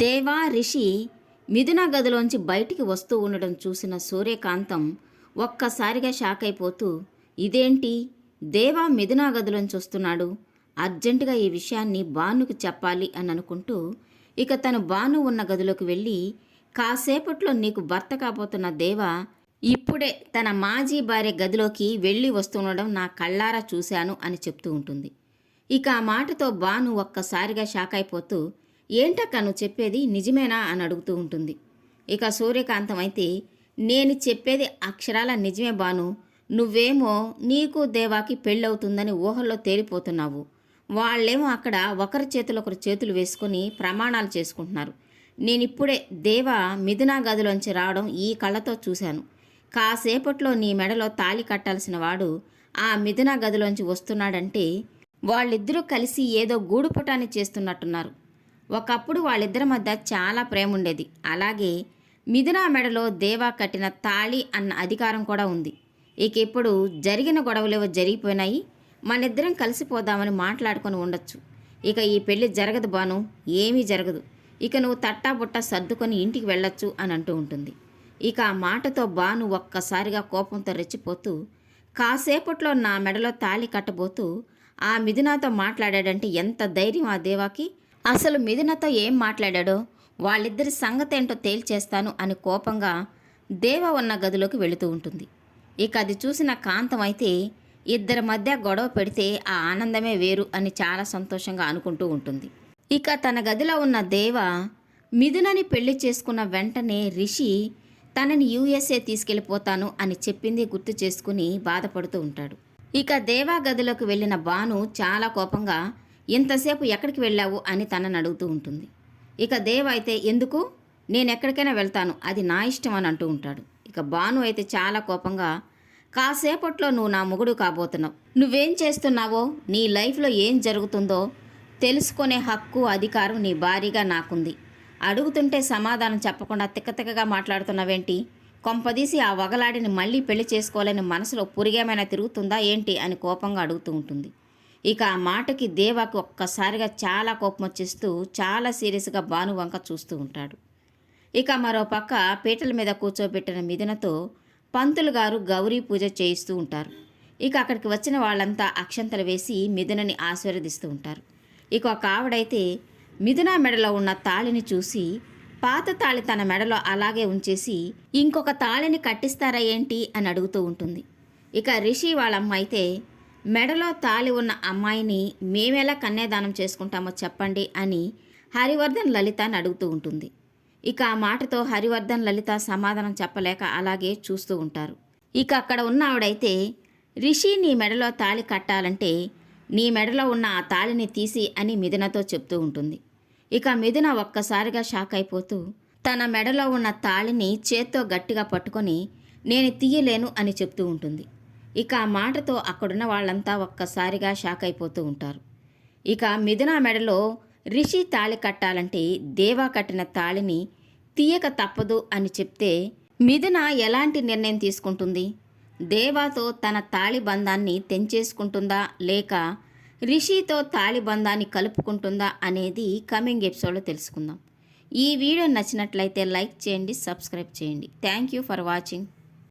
దేవా రిషి మిథున గదిలోంచి బయటికి వస్తూ ఉండడం చూసిన సూర్యకాంతం ఒక్కసారిగా షాక్ అయిపోతూ ఇదేంటి? దేవా మిథున గదిలోంచి వస్తున్నాడు. అర్జెంటుగా ఈ విషయాన్ని బానుకు చెప్పాలి అని అనుకుంటూ ఇక తను బాను ఉన్న గదిలోకి వెళ్ళి కాసేపట్లో నీకు భర్త కాబోతున్న దేవా ఇప్పుడే తన మాజీ భార్య గదిలోకి వెళ్ళి వస్తుండడం నా కళ్ళారా చూశాను అని చెప్తూ ఉంటుంది. ఇక ఆ మాటతో బాను ఒక్కసారిగా షాక్ అయిపోతూ ఏంటక్క నువ్వు చెప్పేది నిజమేనా అని అడుగుతూ ఉంటుంది. ఇక సూర్యకాంతం అయితే నేను చెప్పేది అక్షరాల నిజమే బాను. నువ్వేమో నీకు దేవాకి పెళ్ళవుతుందని ఊహల్లో తేలిపోతున్నావు. వాళ్ళేమో అక్కడ ఒకరి చేతులు ఒకరి చేతులు వేసుకొని ప్రమాణాలు చేసుకుంటున్నారు. నేనిప్పుడే దేవ మిథునా గదిలోంచి రావడం ఈ కళ్ళతో చూశాను. కాసేపట్లో నీ మెడలో తాళి కట్టాల్సిన వాడు ఆ మిథున గదిలోంచి వస్తున్నాడంటే వాళ్ళిద్దరూ కలిసి ఏదో గూడుపుటాన్ని చేస్తున్నట్టున్నారు. ఒకప్పుడు వాళ్ళిద్దరి మధ్య చాలా ప్రేమ ఉండేది. అలాగే మిథునా మెడలో దేవా కట్టిన తాళి అన్న అధికారం కూడా ఉంది. ఇక ఇప్పుడు జరిగిన గొడవలేవో జరిగిపోయినాయి. మనిద్దరం కలిసిపోదామని మాట్లాడుకొని ఉండొచ్చు. ఇక ఈ పెళ్ళి జరగదు బాను ఏమీ జరగదు. ఇక నువ్వు తట్టాబుట్ట సర్దుకొని ఇంటికి వెళ్ళొచ్చు అని అంటూ ఉంటుంది. ఇక ఆ మాటతో బాను ఒక్కసారిగా కోపంతో రెచ్చిపోతూ కాసేపట్లో నా మెడలో తాళి కట్టబోతూ ఆ మిథునాతో మాట్లాడాడంటే ఎంత ధైర్యం ఆ దేవాకి? అసలు మిథునతో ఏం మాట్లాడాడో? వాళ్ళిద్దరి సంగతేంటో తేల్చేస్తాను అని కోపంగా దేవ ఉన్న గదిలోకి వెళుతూ ఉంటుంది. ఇక అది చూసిన కాంతం అయితే ఇద్దరి మధ్య గొడవ పెడితే ఆ ఆనందమే వేరు అని చాలా సంతోషంగా అనుకుంటూ ఉంటుంది. ఇక తన గదిలో ఉన్న దేవ మిథునని పెళ్ళి చేసుకున్న వెంటనే రిషి తనని యూఎస్ఏ తీసుకెళ్ళిపోతాను అని చెప్పింది గుర్తు చేసుకుని బాధపడుతూ ఉంటాడు. ఇక దేవా గదిలోకి వెళ్ళిన బాను చాలా కోపంగా ఇంతసేపు ఎక్కడికి వెళ్ళావు అని తనని అడుగుతూ ఉంటుంది. ఇక దేవ్ అయితే ఎందుకు? నేను ఎక్కడికైనా వెళ్తాను. అది నా ఇష్టం అని అంటూ ఉంటాడు. ఇక బాను అయితే చాలా కోపంగా కాసేపట్లో నువ్వు నా మొగుడు కాబోతున్నావు. నువ్వేం చేస్తున్నావో? నీ లైఫ్లో ఏం జరుగుతుందో తెలుసుకునే హక్కు అధికారం నీ భారీగా నాకుంది. అడుగుతుంటే సమాధానం చెప్పకుండా తిక్కతిక్కగా మాట్లాడుతున్నావేంటి? కొంపదీసి ఆ వగలాడిని మళ్ళీ పెళ్ళి చేసుకోవాలని మనసులో పురిగేమైనా తిరుగుతుందా ఏంటి? అని కోపంగా అడుగుతూ ఉంటుంది. ఇక ఆ మాటకి దేవాకి ఒక్కసారిగా చాలా కోపం వచ్చేస్తూ చాలా సీరియస్గా భాను వంక చూస్తూ ఉంటాడు. ఇక మరోపక్క పీటల మీద కూర్చోబెట్టిన మిథునతో పంతులు గారు గౌరీ పూజ చేయిస్తూ ఉంటారు. ఇక అక్కడికి వచ్చిన వాళ్ళంతా అక్షంతలు వేసి మిథునని ఆశీర్వదిస్తూ ఉంటారు. ఇక ఒక ఆవిడైతే మిథున మెడలో ఉన్న తాళిని చూసి పాత తాళి తన మెడలో అలాగే ఉంచేసి ఇంకొక తాళిని కట్టిస్తారా ఏంటి అని అడుగుతూ ఉంటుంది. ఇక రిషి వాళ్ళమ్మ అయితే మెడలో తాళి ఉన్న అమ్మాయిని మేమెలా కన్యాదానం చేసుకుంటామో చెప్పండి అని హరివర్ధన్ లలితని అడుగుతూ ఉంటుంది. ఇక ఆ మాటతో హరివర్ధన్ లలిత సమాధానం చెప్పలేక అలాగే చూస్తూ ఉంటారు. ఇక అక్కడ ఉన్న ఆవిడైతే రిషి నీ మెడలో తాళి కట్టాలంటే నీ మెడలో ఉన్న ఆ తాళిని తీసి అని మిథునతో చెప్తూ ఉంటుంది. ఇక మిథున ఒక్కసారిగా షాక్ అయిపోతూ తన మెడలో ఉన్న తాళిని చేత్తో గట్టిగా పట్టుకొని నేను తీయలేను అని చెప్తూ ఉంటుంది. ఇక ఆ మాటతో అక్కడున్న వాళ్ళంతా ఒక్కసారిగా షాక్ అయిపోతూ ఉంటారు. ఇక మిథునా మెడలో రిషి తాళి కట్టాలంటే దేవా కట్టిన తాళిని తీయక తప్పదు అని చెప్తే మిథున ఎలాంటి నిర్ణయం తీసుకుంటుంది? దేవాతో తన తాళిబంధాన్ని తెంచేసుకుంటుందా లేక రిషితో తాళిబంధాన్ని కలుపుకుంటుందా అనేది కమింగ్ ఎపిసోడ్లో తెలుసుకుందాం. ఈ వీడియో నచ్చినట్లయితే లైక్ చేయండి సబ్స్క్రైబ్ చేయండి. Thank you for watching.